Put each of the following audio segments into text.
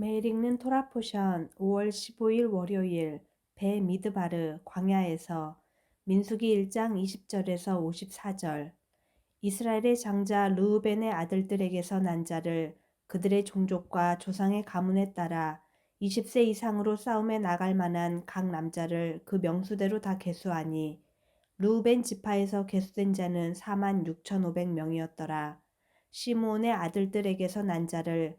매일 읽는 토라 포션 5월 15일 월요일 배 미드바르 광야에서 민수기 1장 20절에서 54절 이스라엘의 장자 르우벤의 아들들에게서 난 자를 그들의 종족과 조상의 가문에 따라 20세 이상으로 싸움에 나갈 만한 각 남자를 그 명수대로 다 계수하니 르우벤 지파에서 계수된 자는 4만 6,500명이었더라. 시므온의 아들들에게서 난 자를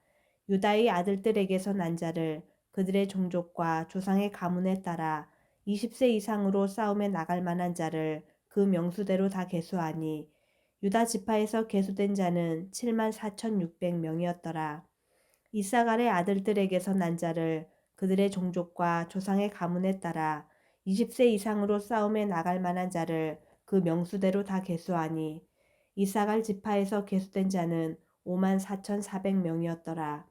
유다의 아들들에게서 난 자를 그들의 종족과 조상의 가문에 따라 20세 이상으로 싸움에 나갈 만한 자를 그 명수대로 다 계수하니 유다 지파에서 계수된 자는 7만 4,600명이었더라. 이사갈의 아들들에게서 난 자를 그들의 종족과 조상의 가문에 따라 20세 이상으로 싸움에 나갈 만한 자를 그 명수대로 다 계수하니 이사갈 지파에서 계수된 자는 5만 4,400명이었더라.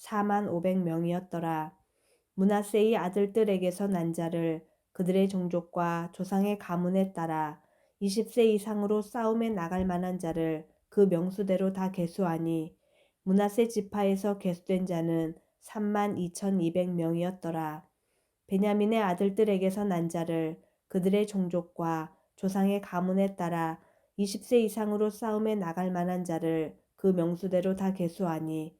4만 500명이었더라. 문하세의 아들들에게서 난 자를 그들의 종족과 조상의 가문에 따라 20세 이상으로 싸움에 나갈 만한 자를 그 명수대로 다 계수하니 문하세 지파에서 계수된 자는 3만 2,200명이었더라. 베냐민의 아들들에게서 난 자를 그들의 종족과 조상의 가문에 따라 20세 이상으로 싸움에 나갈 만한 자를 그 명수대로 다 계수하니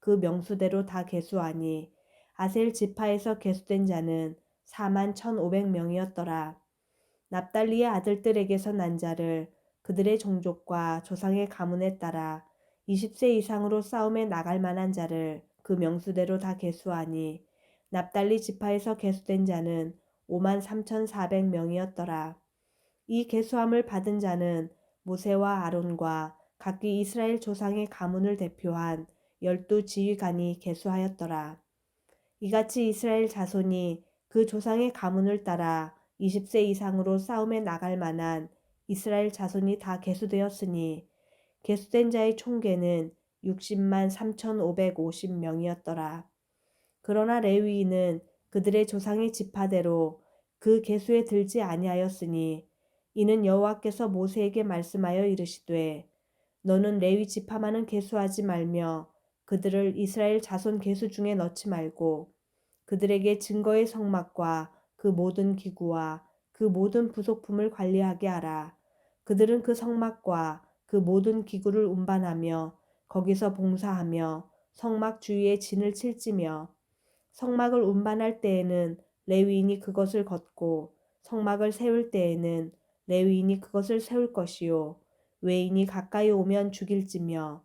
그 명수대로 다 계수하니 아셀 지파에서 계수된 자는 4만 1,500명이었더라. 납달리의 아들들에게서 난 자를 그들의 종족과 조상의 가문에 따라 20세 이상으로 싸움에 나갈 만한 자를 그 명수대로 다 계수하니 납달리 지파에서 계수된 자는 5만 3,400명이었더라. 이 계수함을 받은 자는 모세와 아론과 각기 이스라엘 조상의 가문을 대표한 열두 지휘관이 계수하였더라. 이같이 이스라엘 자손이 그 조상의 가문을 따라 20세 이상으로 싸움에 나갈 만한 이스라엘 자손이 다 계수되었으니 계수된 자의 총계는 60만 3,550명이었더라. 그러나 레위인은 그들의 조상의 지파대로 그 계수에 들지 아니하였으니 이는 여호와께서 모세에게 말씀하여 이르시되 너는 레위 지파만은 계수하지 말며 그들을 이스라엘 자손 계수 중에 넣지 말고 그들에게 증거의 성막과 그 모든 기구와 그 모든 부속품을 관리하게 하라. 그들은 그 성막과 그 모든 기구를 운반하며 거기서 봉사하며 성막 주위에 진을 칠지며 성막을 운반할 때에는 레위인이 그것을 걷고 성막을 세울 때에는 레위인이 그것을 세울 것이요 외인이 가까이 오면 죽일지며